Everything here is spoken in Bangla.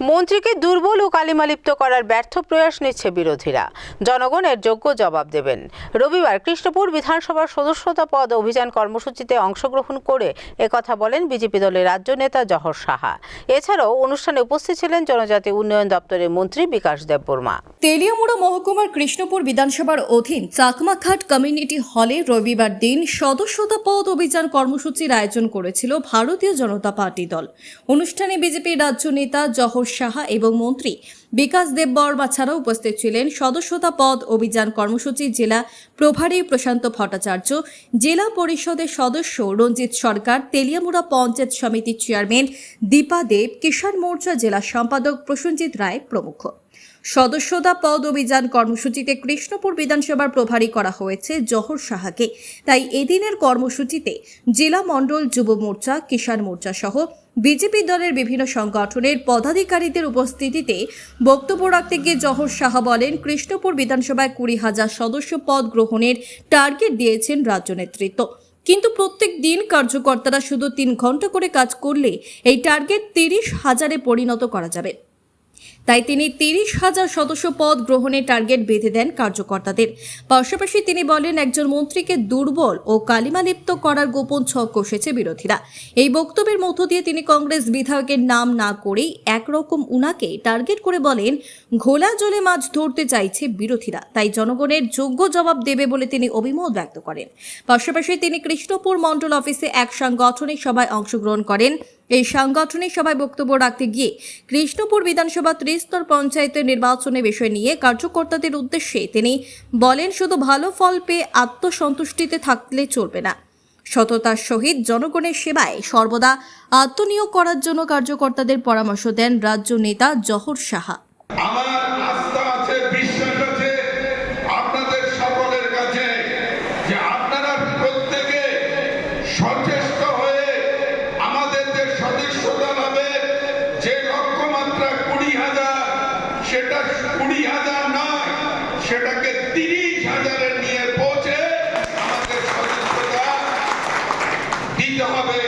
মন্ত্রীকে দুর্বল ও কালিমালিপ্ত করার ব্যর্থ প্রয়াস নিচ্ছে বিরোধীরা। জনগণ এর যোগ্য জবাব দেবেন। রবিবার কৃষ্ণপুর বিধানসভার সদস্যতা পদ অভিযান কর্মসূচিতে অংশগ্রহণ করে একথা বলেন বিজেপি দলের রাজ্য নেতা জহর সাহা। এছাড়াও অনুষ্ঠানে উপস্থিত ছিলেন জনজাতি উন্নয়ন দপ্তরের মন্ত্রী বিকাশ দেববর্মা। তেলিয়ামুড়া মহকুমার কৃষ্ণপুর বিধানসভার অধীন চাকমাঘাট কমিউনিটি হলে রবিবার দিন সদস্যতা পদ অভিযান কর্মসূচির আয়োজন করেছিল ভারতীয় জনতা পার্টি দল। অনুষ্ঠানে বিজেপির রাজ্য নেতা জহর সাহা এবং মন্ত্রী বিকাশ দেববর্মা ছাড়াও উপস্থিত ছিলেন। সদস্যতা পদ, অভিযান কর্মসূচি, জেলা প্রভারী প্রশান্ত ভট্টাচার্য, জেলা পরিষদের সদস্য রঞ্জিত সরকার, তেলিয়ামুড়া পঞ্চায়েত সমিতির চেয়ারম্যান দীপা দেব, কিষাণ মোর্চা জেলা সম্পাদক প্রসেনজিৎ রায় প্রমুখ। সদস্যতা পদ, অভিযান কর্মসূচিতে কৃষ্ণপুর বিধানসভার প্রভারী করা হয়েছে জহর সাহাকে। তাই এদিনের কর্মসূচিতে জেলা মণ্ডল যুব মোর্চা, কিষাণ মোর্চা সহ বিজেপি দলের বিভিন্ন সংগঠনের পদাধিকারীদের উপস্থিতিতে বক্তব্য রাখতে গিয়ে জহর সাহা বলেন, কৃষ্ণপুর বিধানসভায় কুড়ি হাজার সদস্য পদ গ্রহণের টার্গেট দিয়েছেন রাজ্য নেতৃত্ব। কিন্তু প্রত্যেক দিন কার্যকর্তারা শুধু তিন ঘণ্টা করে কাজ করলে এই টার্গেট তিরিশ হাজারে পরিণত করা যাবে। তাই তিনি তিরিশ হাজার সদস্য পদ গ্রহণের টার্গেট বেঁধে দেন কার্যকর্তাদের। পাশাপাশি তিনি বলেন, একজন মন্ত্রীকে দুর্বল ও কালিমালিপ্ত করার গোপন ছক কষেছে বিরোধীরা। এই বক্তব্যের মধ্য দিয়ে তিনি কংগ্রেস বিধায়কের নাম না করেই একরকম উনাকে টার্গেট করে বলেন, ঘোলা জলে মাছ ধরতে চাইছে বিরোধীরা, তাই জনগণের যোগ্য জবাব দেবে বলে তিনি অভিমত ব্যক্ত করেন। পাশাপাশি তিনি কৃষ্ণপুর মণ্ডল অফিসে এক সাংগঠনিক সভায় অংশগ্রহণ করেন। এই সাংগঠনিক সভায় বক্তব্য রাখতে গিয়ে কৃষ্ণপুর বিধানসভা ত্রিস্তর পঞ্চায়েতের নির্বাচনের বিষয় নিয়ে কার্যকর্তাদের উদ্দেশ্যে তিনি বলেন, শুধু ভালো ফল পেয়ে আত্মসন্তুষ্টিতে থাকলে চলবে না। সততার সহিত জনগণের সেবায় সর্বদা আত্মনিয়োগ করার জন্য কার্যকর্তাদের পরামর্শ দেন রাজ্য নেতা জহর সাহা। বাঙালিদের নিয়ে পৌঁছে আমাদের সদস্যতা দিতে হবে।